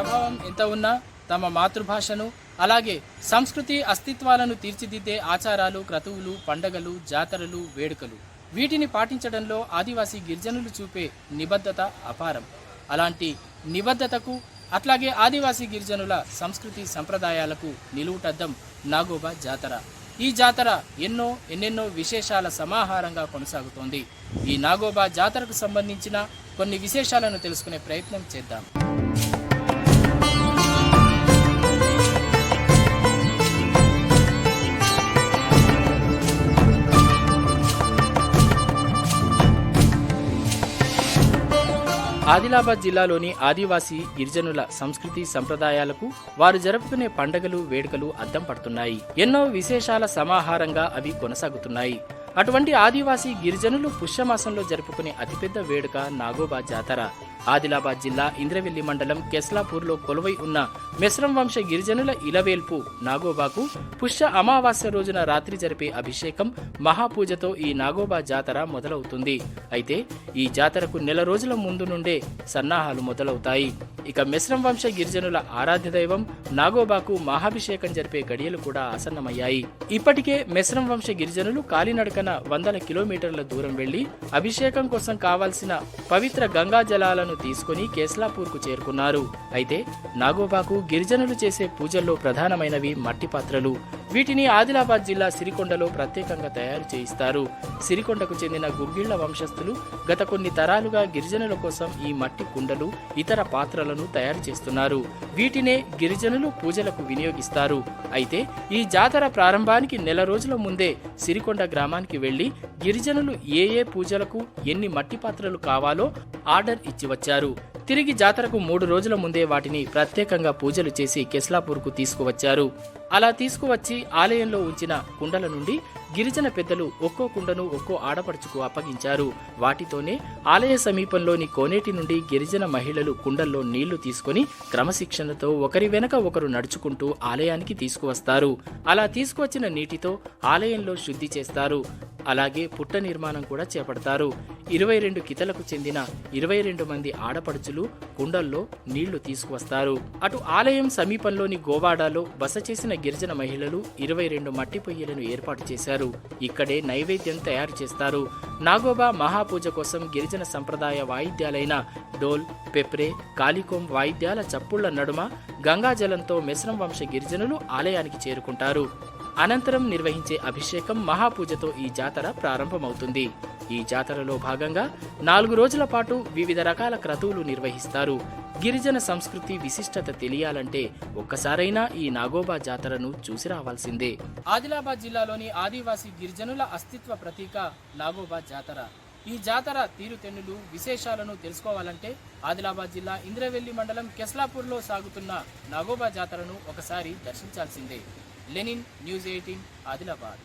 ప్రభావం ఎంత ఉన్నా తమ మాతృభాషను అలాగే సంస్కృతి అస్తిత్వాలను తీర్చిదిద్దే ఆచారాలు క్రతువులు పండగలు జాతరలు వేడుకలు. వీటిని పాటించడంలో ఆదివాసీ గిరిజనులు చూపే నిబద్ధత అపారం. అలాంటి నిబద్ధతకు అట్లాగే ఆదివాసీ గిరిజనుల సంస్కృతి సంప్రదాయాలకు నిలువుటద్దం నాగోబా జాతర. ఈ జాతర ఎన్నో ఎన్నెన్నో విశేషాల సమాహారంగా కొనసాగుతోంది. ఈ నాగోబా జాతరకు సంబంధించిన కొన్ని విశేషాలను తెలుసుకునే ప్రయత్నం చేద్దాం. ఆదిలాబాద్ జిల్లాలోని ఆదివాసీ గిరిజనుల సంస్కృతి సంప్రదాయాలకు వారు జరుపుకునే పండగలు వేడుకలు అద్దం పడుతున్నాయి. ఎన్నో విశేషాల సమాహారంగా అవి కొనసాగుతున్నాయి. అటువంటి ఆదివాసీ గిరిజనులు పుష్యమాసంలో జరుపుకునే అతిపెద్ద వేడుక నాగోబా జాతర. ఆదిలాబాద్ జిల్లా ఇంద్రవెల్లి మండలం కెస్లాపూర్లో కొలువై ఉన్న మెస్రం వంశ గిరిజనుల ఇలవేల్పు నాగోబాకు పుష్య అమావాస్య రోజున రాత్రి జరిపే అభిషేకం మహాపూజతో ఈ నాగోబా జాతర మొదలవుతుంది. అయితే ఈ జాతరకు నెల రోజుల ముందు నుండే సన్నాహాలు మొదలవుతాయి. ఇక మెస్రం వంశ గిరిజనుల ఆరాధ్య దైవం నాగోబాకు మహాభిషేకం జరిపే గడియలు కూడా ఆసన్నమయ్యాయి. ఇప్పటికే మెస్రం వంశ గిరిజనులు కాలినడకన వందల కిలోమీటర్ల దూరం వెళ్ళి అభిషేకం కోసం కావాల్సిన పవిత్ర గంగా జలాలను తీసుకుని కేస్లాపూర్కు చేరుకున్నారు. అయితే నాగోబాకు గిరిజనులు చేసే పూజల్లో ప్రధానమైనవి మట్టి పాత్రలు. వీటిని ఆదిలాబాద్ జిల్లా సిరికొండలో ప్రత్యేకంగా తయారు చేయిస్తారు. సిరికొండకు చెందిన గుగ్గిళ్ళ వంశస్థులు గత కొన్ని తరాలుగా గిరిజనుల కోసం ఈ మట్టి కుండలు ఇతర పాత్రలను తయారు చేస్తున్నారు. వీటినే గిరిజనులు పూజలకు వినియోగిస్తారు. అయితే ఈ జాతర ప్రారంభానికి నెల రోజుల ముందే సిరికొండ గ్రామానికి వెళ్ళి గిరిజనులు ఏ ఏ పూజలకు ఎన్ని మట్టి పాత్రలు కావాలో ఆర్డర్ ఇచ్చి వచ్చారు. తిరిగి జాతరకు మూడు రోజుల ముందే వాటిని ప్రత్యేకంగా పూజలు చేసి కెస్లాపూర్కు తీసుకువచ్చారు. అలా తీసుకువచ్చి ఆలయంలో ఉంచిన కుండల నుండి గిరిజన పెద్దలు ఒక్కో కుండను ఒక్కో ఆడపడుచుకు అప్పగించారు. వాటితోనే ఆలయ సమీపంలోని కోనేటి నుండి గిరిజన మహిళలు కుండల్లో నీళ్ళు తీసుకొని క్రమశిక్షణతో ఒకరి వెనక ఒకరు నడుచుకుంటూ ఆలయానికి తీసుకువస్తారు. అలా తీసుకువచ్చిన నీటితో ఆలయంలో శుద్ధి చేస్తారు. అలాగే పుట్ట నిర్మాణం కూడా చేపడతారు. ఇరవై రెండు కితలకు చెందిన ఇరవై రెండు మంది ఆడపడుచులు కుండల్లో నీళ్ళు తీసుకువస్తారు. అటు ఆలయం సమీపంలోని గోవాడాలో బస చేసిన గిరిజన మహిళలు ఇరవై రెండు మట్టి పొయ్యిలను ఏర్పాటు చేశారు. ఇక్కడే నైవేద్యం తయారు చేస్తారు. నాగోబా మహాపూజ కోసం గిరిజన సంప్రదాయ వాయిద్యాలైన డోల్ పెప్రే కాలికోం వాయిద్యాల చప్పుళ్ళ నడుమ గంగాజలంతో మెస్రం వంశ గిరిజనులు ఆలయానికి చేరుకుంటారు. అనంతరం నిర్వహించే అభిషేకం మహాపూజతో ఈ జాతర ప్రారంభమవుతుంది. ఈ జాతరలో భాగంగా నాలుగు రోజుల పాటు వివిధ రకాల క్రతువులు నిర్వహిస్తారు. గిరిజన సంస్కృతి విశిష్టత తెలియాలంటే ఒక్కసారైనా ఈ నాగోబా జాతరను చూసి రావాల్సిందే. ఆదిలాబాద్ జిల్లాలోని ఆదివాసీ గిరిజనుల అస్తిత్వ ప్రతీక నాగోబా జాతర. ఈ జాతర తీరుతెన్నులు విశేషాలను తెలుసుకోవాలంటే ఆదిలాబాద్ జిల్లా ఇంద్రవెల్లి మండలం కెస్లాపూర్లో సాగుతున్న నాగోబా జాతరను ఒకసారి దర్శించాల్సిందే. Lenin news eighteen Adilabad.